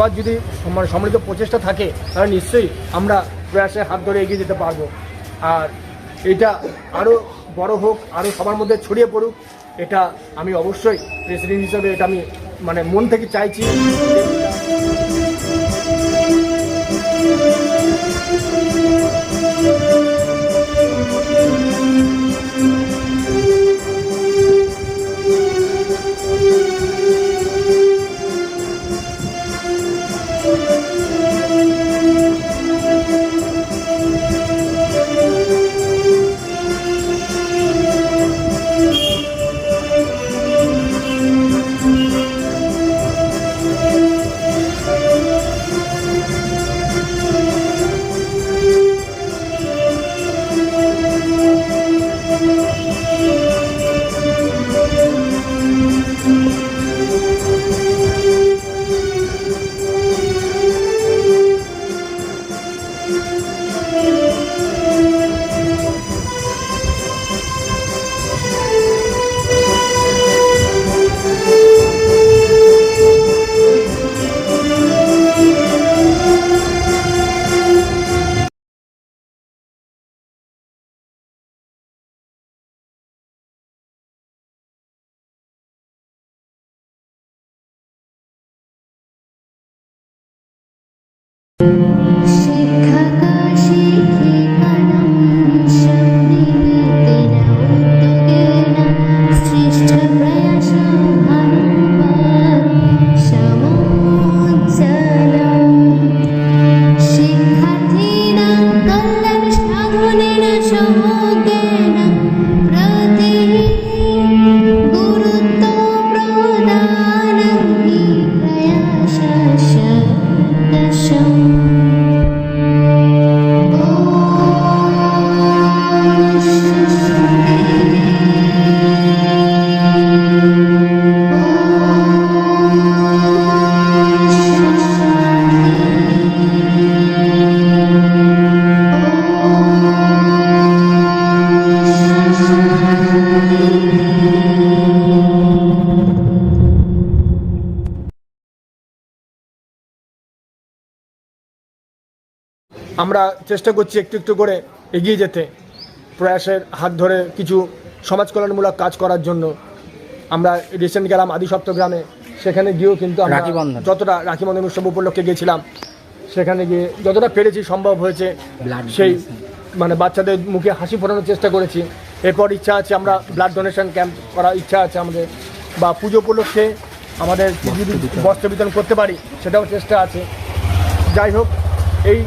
সবার যদি মানে সম্মিলিত প্রচেষ্টা থাকে, তাহলে নিশ্চয়ই আমরা প্রয়াসে হাত ধরে এগিয়ে যেতে পারব। আর এটা আরও বড় হোক আরও সবার মধ্যে ছড়িয়ে পড়ুক, এটা আমি অবশ্যই প্রেসিডেন্ট হিসেবে এটা আমি মানে মন থেকে চাইছি। আমরা চেষ্টা করছি একটু একটু করে এগিয়ে যেতে। প্রয়াসের হাত ধরে কিছু সমাজ কল্যাণমূলক কাজ করার জন্য। আমরা রিসেন্ট গেলাম আদি সপ্তগ্রামে সেখানে গিয়েও কিন্তু আমরা রাখি বন্ধন। যতটা রাখি বন্ধন উৎসব উপলক্ষে গিয়েছিলাম সেখানে গিয়ে যতটা পেরেছি সম্ভব হয়েছে সেই মানে বাচ্চাদের মুখে হাসি ফোটানোর চেষ্টা করেছি। এরপর ইচ্ছা আছে আমরা ব্লাড ডোনেশন ক্যাম্প করার ইচ্ছা আছে আমাদের। বা পুজো উপলক্ষে আমাদের যদি বস্ত্র বিতরণ করতে পারি সেটাও চেষ্টা আছে। যাই হোক এই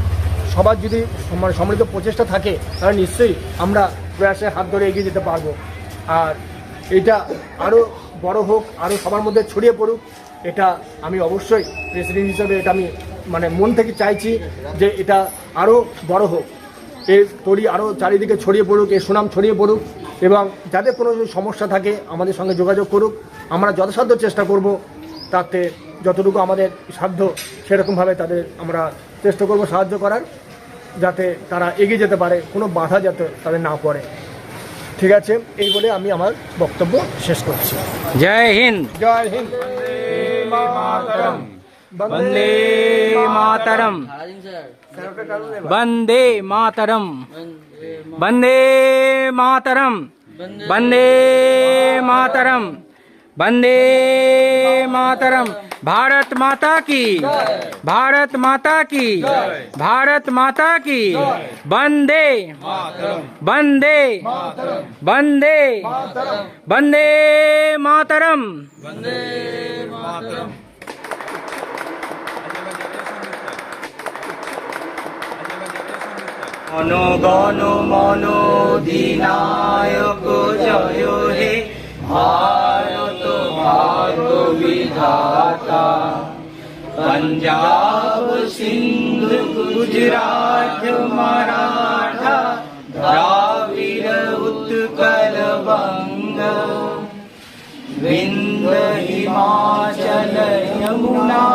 সবার যদি মানে সম্মিলিত প্রচেষ্টা থাকে, তাহলে নিশ্চয়ই আমরা প্রয়াসের হাত ধরে এগিয়ে যেতে পারব। আর এটা আরও বড় হোক আরও সবার মধ্যে ছড়িয়ে পড়ুক, এটা আমি অবশ্যই প্রেসিডেন্ট হিসেবে এটা আমি মানে মন থেকে চাইছি যে এটা আরও বড় হোক। এর তৈরি আরও চারিদিকে ছড়িয়ে পড়ুক, এর সুনাম ছড়িয়ে পড়ুক এবং যাদের কোনো সমস্যা থাকে, আমাদের সঙ্গে যোগাযোগ করুক। আমরা যথাসাধ্য চেষ্টা করব, তাতে যতটুকু আমাদের সাধ্য, সেরকমভাবে তাদের আমরা চেষ্টা করব সাহায্য করার যাতে তারা এগিয়ে যেতে পারে কোনো বাধা যাতে তাদের না পড়ে। ঠিক আছে এই বলে আমি আমার বক্তব্য শেষ করছি। জয় হিন্দ। জয় হিন্দ। বন্দে মাতরম। বন্দে মাতরম। বন্দে মাতরম। বন্দে মাতরম। বন্দে মাতরম। भारत माता की भारत माता की भारत माता की वंदे वंदे वंदे वंदे मातरम গণ মন অধিনায়ক জয় হে ভারত मातो विधाता पंजाब सिंध गुजरात मराठा, द्राविड उत्कल बंग। विंध हिमाचल यमुना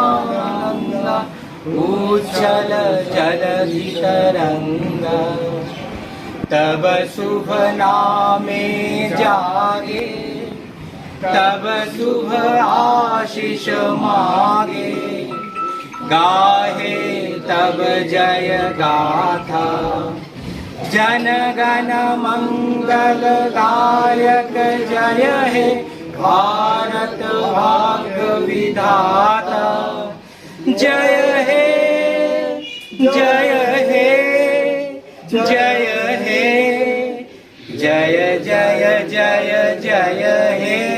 उछल जल तरंग तब शुभ नामे जागे। तब शुभ आशिष मागे। गाहे तब जय गाथा। जनगण मङ्गल गायक जय हे। भारत भागविधा जय हे जय हे जय हे। जय जय जय जय हे।